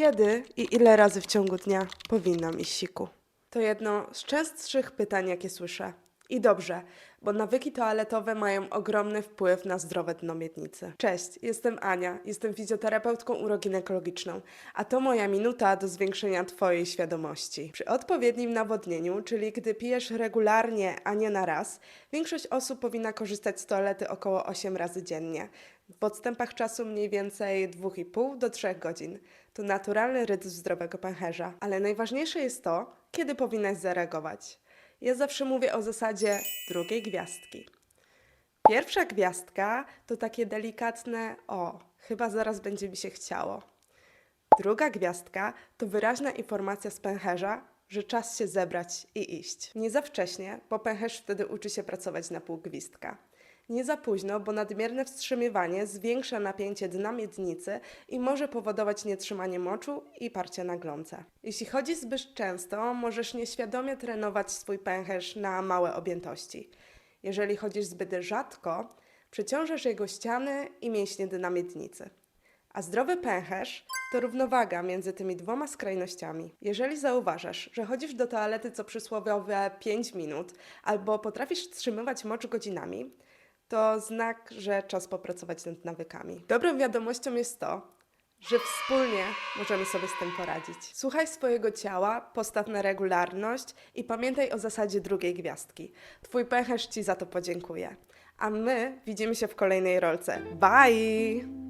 Kiedy i ile razy w ciągu dnia powinnam iść siku? To jedno z częstszych pytań, jakie słyszę. I dobrze, bo nawyki toaletowe mają ogromny wpływ na zdrowe dno miednicy. Cześć, jestem Ania, jestem fizjoterapeutką uroginekologiczną, a to moja minuta do zwiększenia Twojej świadomości. Przy odpowiednim nawodnieniu, czyli gdy pijesz regularnie, a nie na raz, większość osób powinna korzystać z toalety około 8 razy dziennie. W odstępach czasu mniej więcej 2,5 do 3 godzin. To naturalny rytm zdrowego pęcherza, ale najważniejsze jest to, kiedy powinnaś zareagować. Ja zawsze mówię o zasadzie drugiej gwiazdki. Pierwsza gwiazdka to takie delikatne o, chyba zaraz będzie mi się chciało. Druga gwiazdka to wyraźna informacja z pęcherza, że czas się zebrać i iść. Nie za wcześnie, bo pęcherz wtedy uczy się pracować na pół gwizdka. Nie za późno, bo nadmierne wstrzymywanie zwiększa napięcie dna miednicy i może powodować nietrzymanie moczu i parcie na glące. Jeśli chodzi zbyt często, możesz nieświadomie trenować swój pęcherz na małe objętości. Jeżeli chodzisz zbyt rzadko, przeciążasz jego ściany i mięśnie dna miednicy. A zdrowy pęcherz to równowaga między tymi dwoma skrajnościami. Jeżeli zauważasz, że chodzisz do toalety co przysłowiowe 5 minut albo potrafisz wstrzymywać mocz godzinami, to znak, że czas popracować nad nawykami. Dobrą wiadomością jest to, że wspólnie możemy sobie z tym poradzić. Słuchaj swojego ciała, postaw na regularność i pamiętaj o zasadzie drugiej gwiazdki. Twój pęcherz Ci za to podziękuje. A my widzimy się w kolejnej rolce. Bye!